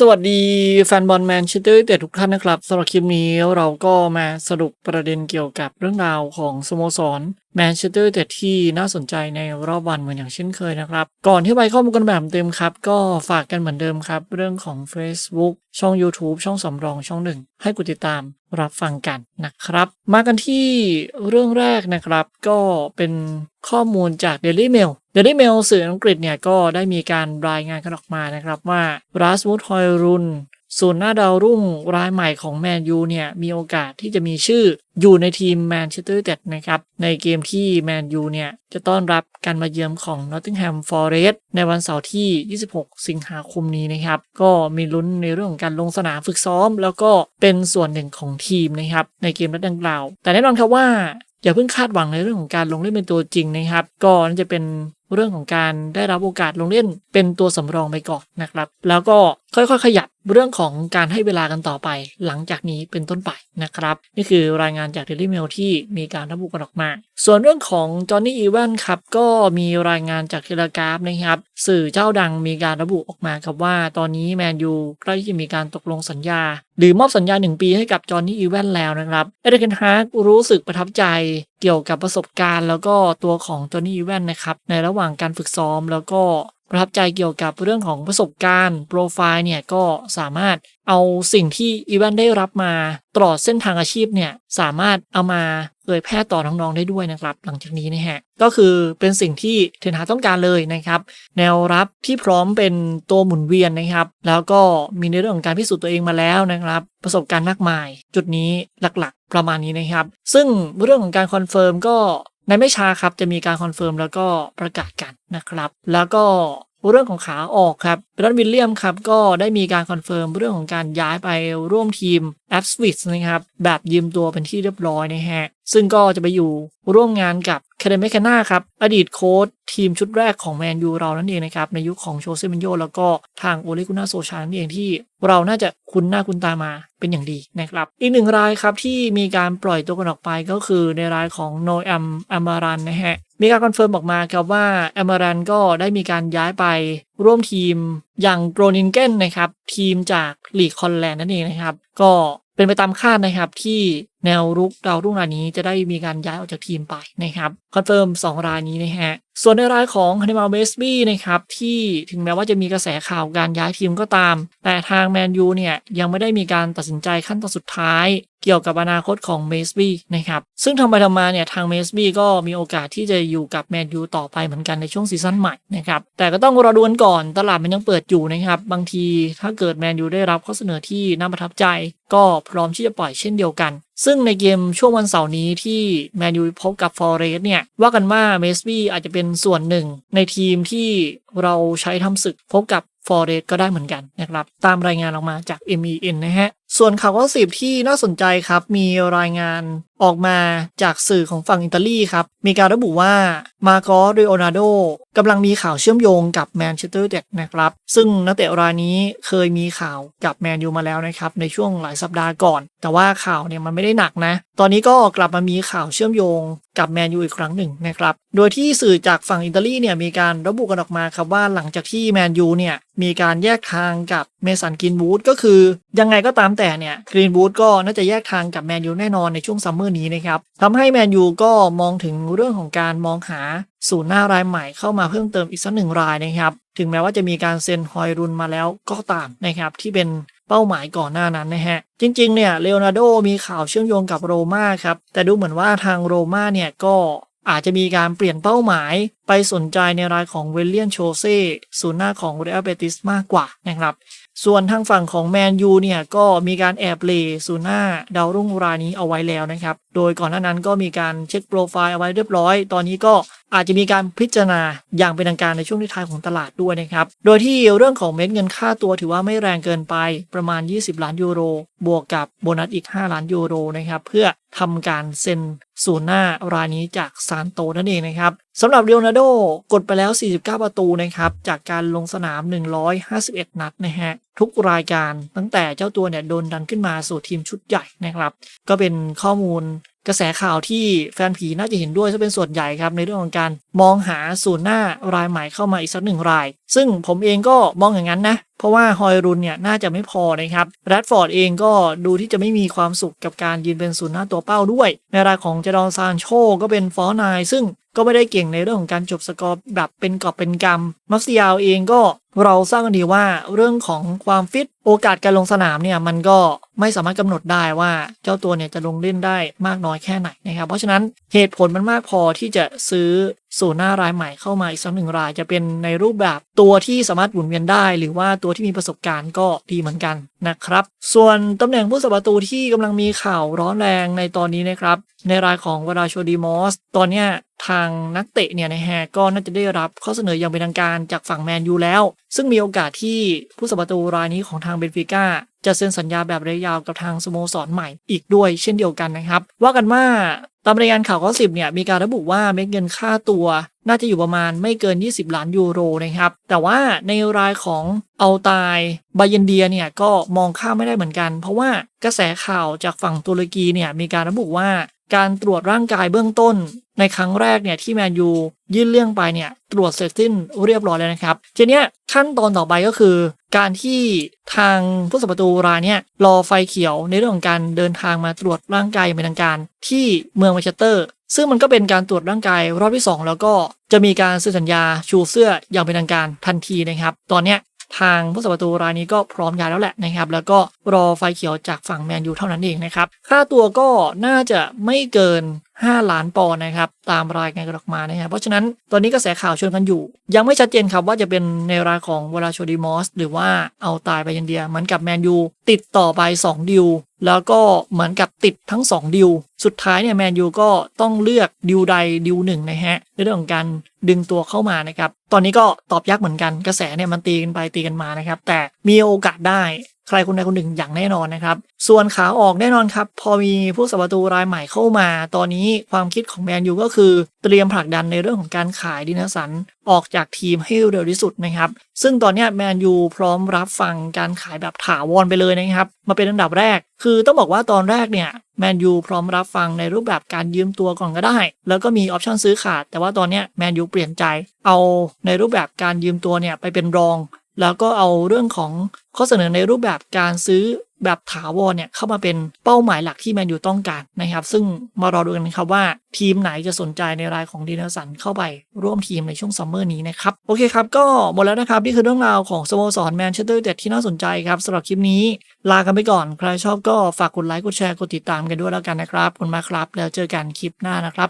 สวัสดีแฟนบอลแมนเชสเตอร์เต็ดทุกท่านนะครับสำหรับคลิปนี้เราก็มาสรุปประเด็นเกี่ยวกับเรื่องราวของสโมสรแมนเชสเตอร์ยูไนเต็ดที่น่าสนใจในรอบวันเหมือนอย่างเช่นเคยนะครับ ก่อนที่ไปข้อมูลกันแบบเต็มครับ ก็ฝากกันเหมือนเดิมครับ เรื่องของ Facebook ช่อง YouTube ช่องสำรองช่องหนึ่งให้กดติดตามรับฟังกันนะครับ มากันที่เรื่องแรกนะครับ ก็เป็นข้อมูลจาก Daily Mail Daily Mail สื่ออังกฤษเนี่ยก็ได้มีการรายงานกันออกมานะครับว่าราสมุดฮอยรุน ศูนหน้าดาวรุ่งรายใหม่ของแมนยูเนี่ยมีโอกาสที่จะมีชื่ออยู่ในทีมแมนเชสเตอร์ยูไนเต็ดนะครับในเกมที่แมนยูเนี่ยจะต้อนรับการมาเยือนของ Nottingham Forest ในวันเสาร์ที่ 26 สิงหาคมนี้นะครับก็มีลุ้นในเรื่องของการลงสนามฝึกซ้อม แล้วก็เป็นส่วนหนึ่งของทีมนะครับในเกมนัดดังกล่าว แต่แน่นอนครับว่าอย่าเพิ่งคาดหวังในเรื่องของการลงเล่นเป็นตัวจริงนะครับ ก็น่าจะเป็น เรื่องของการได้รับโอกาสลงเล่นเป็นตัวสำรองไปก่อนนะครับ แล้วก็ค่อยๆ ขยับเรื่องของการให้เวลากันต่อไปหลังจากนี้เป็นต้นไปนะครับ นี่คือรายงานจาก Daily Mail ที่มีการระบุกันออกมา ส่วนเรื่องของจอห์นนี่อีแวนครับก็มีรายงานจากเทเลกราฟนะครับ สื่อเจ้าดังมีการระบุออกมาครับว่า ตอนนี้แมนยูใกล้ที่จะมีการตกลงสัญญา หรือมอบสัญญา 1 ปีให้กับจอห์นนี่อีแวนแล้วนะครับเอเดนฮาร์กรู้สึกประทับใจเกี่ยวกับประสบการณ์ แล้วก็ตัวของจอห์นนี่อีแวนนะครับในระหว่างการฝึกซ้อมแล้วก็ ประทับใจเกี่ยวกับเรื่องของประสบการณ์โปรไฟล์เนี่ยก็สามารถเอาสิ่งที่อีแวนได้รับมาตลอดเส้นทางอาชีพเนี่ยสามารถเอามาเผยแพร่ต่อน้องๆได้ด้วยนะครับ หลังจากนี้นะฮะก็คือเป็นสิ่งที่เทนฮาต้องการเลยนะครับ แนวรับที่พร้อมเป็นตัวหมุนเวียนนะครับ แล้วก็มีในเรื่องของการพิสูจน์ตัวเองมาแล้วนะครับ ประสบการณ์มากมาย จุดนี้หลักๆ ประมาณนี้นะครับ ซึ่งเรื่องของการคอนเฟิร์มก็ ในไม่ช้าครับจะมีการคอนเฟิร์มแล้วก็ประกาศกันนะครับ แล้วก็เรื่องของขาออกครับเบรนวิลเลียมครับก็ได้มีการคอนเฟิร์มเรื่องของการย้ายไปร่วมทีมแอปสวิตนะครับแบบยืมตัวเป็นที่เรียบร้อยนะฮะ ซึ่งก็จะไปอยู่ร่วมงานกับคาเดเมคาน่าครับ อดีตโค้ชทีมชุดแรกของแมนยูเรานั่นเองนะครับ ในยุคของโชเซมินโยแล้วก็ทางโอเลกุน่าโซชานั่นเองที่เราน่าจะคุ้นหน้าคุ้นตามาเป็นอย่างดีนะครับ อีกหนึ่งรายครับที่มีการปล่อยตัวกันออกไปก็คือในรายของโนแอมอามารันนะฮะมีการคอนเฟิร์มออกมาครับว่าอมารันก็ได้มีการย้ายไปร่วมทีมอย่างโกรนินเกนนะครับทีมจากลีกคอนแลนด์นั่นเองนะครับ ก็เป็นไปตามคาดนะครับที่แนวรุกดาวรุ่งรายนี้จะได้มีการย้ายออกจากทีมไปนะครับคอนเฟิร์ม2รายนี้นะฮะส่วนในรายของฮันนิมาเบสบี้นะครับที่ถึงแม้ว่าจะมีกระแสข่าวการย้ายทีมก็ตาม แต่ทางแมนยูเนี่ยยังไม่ได้มีการตัดสินใจขั้นตอนสุดท้าย เกี่ยวกับอนาคตของเมสบี้นะครับซึ่งทำไปทำมาเนี่ยทางเมสบี้ก็มีโอกาสที่จะอยู่กับแมนยูต่อไปเหมือนกันในช่วงซีซั่นใหม่นะครับแต่ก็ต้องรอดูกันก่อนตลาดมันยังเปิดอยู่นะครับบางทีถ้าเกิดแมนยูได้รับข้อเสนอที่น่าประทับใจ ก็พร้อมที่จะปล่อยเช่นเดียวกัน ซึ่งในเกมช่วงวันเสาร์นี้ที่แมนยูพบกับฟอร์เรสเนี่ย ว่ากันว่าเมสบี้อาจจะเป็นส่วนหนึ่งในทีมที่เราใช้ทำศึกพบกับฟอร์เรสก็ได้เหมือนกันนะครับ ตามรายงานออกมาจาก MEN นะฮะ ส่วนข่าวข้อสิบที่น่าสนใจครับ มีรายงานออกมาจากสื่อของฝั่งอิตาลีครับ มีการระบุว่ามาโกเรโอนาโดกำลังมีข่าวเชื่อมโยงกับแมนเชสเตอร์ยูไนเต็ดนะครับ ซึ่งนักเตะรายนี้เคยมีข่าวกับแมนยูมาแล้วนะครับ ในช่วงหลายสัปดาห์ก่อน แต่ว่าข่าวเนี่ยมันไม่ได้หนักนะ ตอนนี้ก็กลับมามีข่าวเชื่อมโยง กับแมนยูอีกครั้งหนึ่งนะครับ โดยที่สื่อจากฝั่งอิตาลีเนี่ยมีการระบุกันออกมาครับว่าหลังจากที่แมนยูเนี่ยมีการแยกทางกับเมสันกินบูธก็คือ ยังไงก็ตามแต่เนี่ยกรีนบูธก็น่าจะแยกทางกับแมนยูแน่นอนในช่วงซัมเมอร์นี้นะครับทำให้แมนยูก็มองถึงเรื่องของการมองหาศูนย์หน้ารายใหม่เข้ามาเพิ่มเติมอีกสักหนึ่งรายนะครับ ถึงแม้ว่าจะมีการเซ็นฮอยรุนมาแล้วก็ตามนะครับที่เป็น เป้าหมายก่อนหน้านั้นนะฮะ จริง ๆ เนี่ยเลโอนาร์โดมีข่าวเชื่อมโยงกับโรม่าครับ แต่ดูเหมือนว่าทางโรม่าเนี่ยก็อาจจะมีการเปลี่ยนเป้าหมาย ไปสนใจในรายของเวลเลียนโชเซ่ศูนย์หน้าของเรอัลเบติสมากกว่านะครับ ส่วนทางฝั่งของแมนยูเนี่ยก็มีการแอบเลศูนย์หน้าดาวรุ่งรายนี้เอาไว้แล้วนะครับ โดยก่อนหน้านั้นก็มีการเช็คโปรไฟล์เอาไว้เรียบร้อย ตอนนี้ก็อาจจะมีการพิจารณาอย่างเป็นทางการในช่วงท้ายของตลาดด้วยนะครับ โดยที่เรื่องของเม็ดเงินค่าตัวถือว่าไม่แรงเกินไปประมาณ 20 ล้านยูโร บวกกับโบนัสอีก 5 ล้านยูโรนะครับเพื่อทำการเซ็นศูนย์หน้ารายนี้จากซานโตนั่นเองนะครับสำหรับเรียวนาโดโดกดไปแล้ว 49 ประตูนะครับ จากการลงสนาม 151 นัดนะฮะ ทุกรายการตั้งแต่เจ้าตัวเนี่ยโดนดันขึ้นมาสู่ทีมชุดใหญ่นะครับ ก็เป็นข้อมูลกระแสข่าวที่แฟนผีน่าจะเห็นด้วยซะเป็นส่วนใหญ่ครับ ในเรื่องของการมองหาศูนย์หน้ารายใหม่เข้ามาอีกสักหนึ่งราย ซึ่งผมเองก็มองอย่างนั้นนะ เพราะว่าฮอยรุนเนี่ยน่าจะไม่พอนะครับแรดฟอร์ดเองก็ดูที่จะไม่มีความสุขกับการยืนเป็นศูนย์หน้าตัวเป้าด้วย ในรายของเจดอนซานโชก็เป็นฟอร์นายซึ่ง ก็ไม่ได้เก่งในเรื่องของการจบสกอร์แบบเป็นกอบเป็นกำมัฟซิยาวเองก็เราสร้างกันดีว่าเรื่องของความฟิตโอกาสการลงสนามเนี่ยมันก็ไม่สามารถกำหนดได้ว่าเจ้าตัวเนี่ยจะลงเล่นได้มากน้อยแค่ไหนนะครับเพราะฉะนั้นเหตุผลมันมากพอที่จะซื้อ สู่หน้ารายใหม่เข้ามาอีกสักหนึ่งรายจะเป็นในรูปแบบตัวที่สามารถหมุนเวียนได้ หรือว่าตัวที่มีประสบการณ์ก็ดีเหมือนกันนะครับ ส่วนตำแหน่งผู้สับประตูที่กำลังมีข่าวร้อนแรงในตอนนี้นะครับ ในรายของวราโชดีมอส ตอนเนี้ยทางนักเตะเนี่ยในะฮก็น่าจะได้รับข้อเสนออย่างเป็นทางการจากฝั่งแมนยูแล้ว ซึ่งมีโอกาสที่ผู้สับประตูรายนี้ของทางเบนฟิก้า จะเซ็นสัญญาแบบระยะยาวกับทางสโมสรใหม่อีกด้วยเช่นเดียวกันนะครับ ว่ากันว่าตามรายงานข่าวข้อสิบเนี่ยมีการระบุว่าเม็ดเงินค่าตัว น่าจะอยู่ประมาณไม่เกิน 20 ล้านยูโรนะครับ แต่ว่าในรายของเอาตายบาเยนเดียเนี่ยก็มองข้ามไม่ได้เหมือนกัน เพราะว่ากระแสข่าวจากฝั่งตุรกีเนี่ยมีการระบุว่าการตรวจร่างกายเบื้องต้น ในครั้งแรกเนี่ยที่แมนยูยื่นเรื่องไปเนี่ยตรวจเสร็จสิ้นเรียบร้อยแล้วนะครับทีเนี้ยขั้นตอนต่อไปก็คือ การที่ทางผู้สับประตูรายเนี่ยรอไฟเขียวในเรื่องของการเดินทางมาตรวจร่างกายอย่างเป็นทางการ ที่เมืองแมนเชสเตอร์ ซึ่งมันก็เป็นการตรวจร่างกายรอบที่ 2 แล้วก็จะมีการเซ็นสัญญาชูเสื้ออย่างเป็นทางการทันทีนะครับ ตอนเนี้ยทางผู้สับประตูรายนี้ก็พร้อมย้ายแล้วแหละนะครับ แล้วก็รอไฟเขียวจากฝั่งแมนยูเท่านั้นเองนะครับ ค่าตัวก็น่าจะไม่เกิน 5 ล้านปอนด์นะครับ ตามรายงานกันออกมานะครับเพราะฉะนั้นตอนนี้กระแสข่าวชวนกันอยู่ ยังไม่ชัดเจนครับว่าจะเป็นในรายของเวลาโชดีมอส หรือว่าเอาตายไปยันเดียเหมือนกับแมนยูติดต่อไป 2 ดิว แล้วก็เหมือนกับติดทั้ง 2 ดิว สุดท้ายเนี่ยแมนยูก็ต้องเลือกดิวใดดิวหนึ่งนะฮะในเรื่องของการดึงตัวเข้ามานะครับ ตอนนี้ก็ตอบยากเหมือนกันกระแสเนี่ยมันตีกันไปตีกันมานะครับ แต่มีโอกาสได้ ใครคนใดคนหนึ่งอย่างแน่นอนนะครับ ส่วนขาออกแน่นอนครับ พอมีผู้สับประตูรายใหม่เข้ามา ตอนนี้ความคิดของแมนยูก็คือเตรียมผลักดันในเรื่องของการขายดินาสันออกจากทีมให้เร็วที่สุดนะครับ ซึ่งตอนนี้แมนยูพร้อมรับฟังการขายแบบถาวรไปเลยนะครับ มาเป็นอันดับแรก คือต้องบอกว่าตอนแรกเนี่ยแมนยูพร้อมรับฟังในรูปแบบการยืมตัวก่อนก็ได้ แล้วก็มีออปชั่นซื้อขาด แต่ว่าตอนนี้แมนยูเปลี่ยนใจ เอาในรูปแบบการยืมตัวเนี่ยไปเป็นรอง แล้วก็เอาเรื่องของข้อเสนอในรูปแบบการซื้อแบบถาวรเนี่ยเข้ามาเป็นเป้าหมายหลักที่แมนยูต้องการนะครับ ซึ่งมารอดูกันครับว่า ทีมไหนจะสนใจในรายของดีนสันเข้าไปร่วมทีมในช่วงซัมเมอร์นี้นะครับ โอเคครับ ก็หมดแล้วนะครับ นี่คือเรื่องราวของสโมสรแมนเชสเตอร์เต็ดที่น่าสนใจครับสำหรับคลิปนี้ ลากันไปก่อน ใครชอบก็ฝากกดไลค์กดแชร์กดติดตามกันด้วยแล้วกันนะครับคุณมากครับ แล้วเจอกันคลิปหน้านะครับ